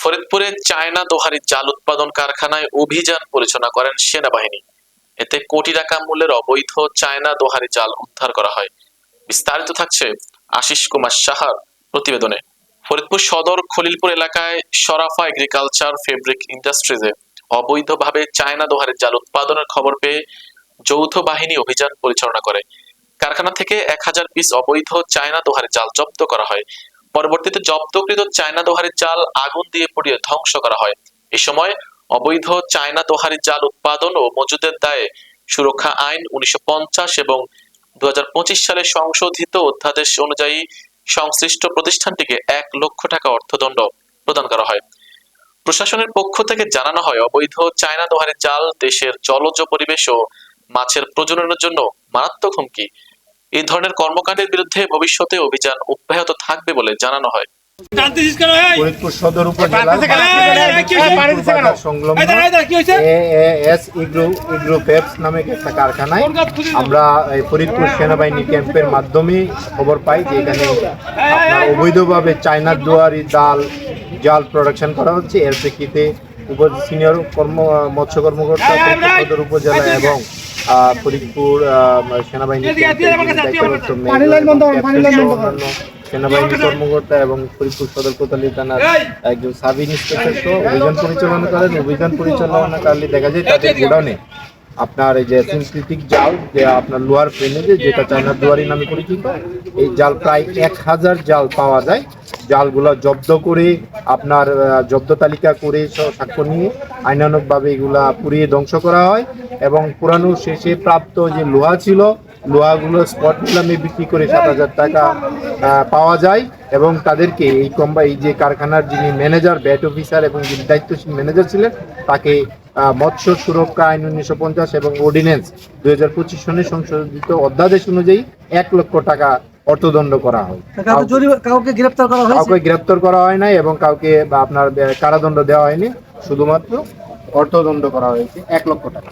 ফরিদপুরে চায়না দোহারি জাল উৎপাদন কারখানায় অভিযান পরিচালনা করেন সেনাবাহিনী। এতে কোটি টাকা মূল্যের অবৈধ চায়না দোহারি জাল উদ্ধার করা হয়। বিস্তারিত থাকছে আশিস কুমার সাহার প্রতিবেদনে। ফরিদপুর সদর খলিলপুর এলাকায় সরাফা এগ্রিকালচার ফেব্রিক ইন্ডাস্ট্রিজে অবৈধভাবে চায়না দোহারি জাল উৎপাদনের খবর পেয়ে যৌথ বাহিনী অভিযান পরিচালনা করে। কারখানা থেকে এক হাজার পিস অবৈধ চায়না দোহারি জাল জব্দ করা হয়। পরবর্তীতে জব্দকৃত চায়না দোহারি জাল আগুন দিয়ে পুড়িয়ে ধ্বংস করা হয়। এ সময় অবৈধ চায়না দোহারি জাল উৎপাদন ও মজুদের দায়ে সুরক্ষা আইন উনিশশো এবং দু সালে সংশোধিত অধ্যাদেশ অনুযায়ী সংশ্লিষ্ট প্রতিষ্ঠানটিকে এক লক্ষ টাকা অর্থদণ্ড প্রদান করা হয়। প্রশাসনের পক্ষ থেকে জানানো হয়, অবৈধ চায়না দোহারি চাল দেশের জলজ পরিবেশ ও মাছের প্রজননের জন্য মারাত্মক হুমকি। এই ধরনের কর্মকাণ্ডের বিরুদ্ধে ভবিষ্যতে অভিযান অব্যাহত থাকবে বলে জানানো হয়? ফরিদপুর সদর উপজেলার সংলগ্ন ইগ্রো ইগ্রো পেপস নামে একটা কারখানায় আমরা এই ফরিদপুর সেনাবাহিনী ক্যাম্পের মাধ্যমে খবর পাই যে এখানে অবৈধভাবে চায়নার দুয়ারি জাল জাল প্রোডাকশন করা হচ্ছে এর প্রেক্ষিতে উপ সিনিয়র কর্ম মৎস্য কর্মকর্তা সদর উপজেলা এবং ফরিদপুর আহ, সেনাবাহিনী কর্মকর্তা এবং ফরিদপুর সদর কোতালি থানার একজন সাব ইন্সপেক্টর সহ অভিযান পরিচালনা করেন অভিযান পরিচালনাকালে দেখা যায় তাদের গোডাউনে আপনার এই যে সিনথেটিক জাল যে আপনার লোহার ফ্রেমে যেটা চায়নার দুয়ারি নামে পরিচিত এই জাল প্রায় এক হাজার জাল পাওয়া যায়। জালগুলো জব্দ করে, আপনার জব্দ তালিকা করে সাক্ষ্য নিয়ে আইনানুগভাবে এগুলা পুড়িয়ে ধ্বংস করা হয় এবং পুরানো শেষে প্রাপ্ত যে লোহা ছিল, লোহাগুলো স্পট নিলামে বিক্রি করে সাত হাজার টাকা পাওয়া যায় এবং তাদেরকে এই কম্বা এই যে কারখানার যিনি ম্যানেজার, ব্যাট অফিসার এবং যিনি দায়িত্বশীল ম্যানেজার ছিলেন, তাকে মৎস্য সুরক্ষা আইন উনিশশো পঞ্চাশ এবং অর্ডিন্যান্স দুই হাজার পঁচিশ সনে সংশোধিত অধ্যাদেশ অনুযায়ী এক লক্ষ টাকা অর্থদণ্ড করা হয়। কাউকে গ্রেপ্তার করা হয় কাউকে গ্রেপ্তার করা হয় নাই এবং কাউকে বা আপনার কারাদণ্ড দেওয়া হয়নি। শুধুমাত্র অর্থদণ্ড করা হয়েছে এক লক্ষ টাকা।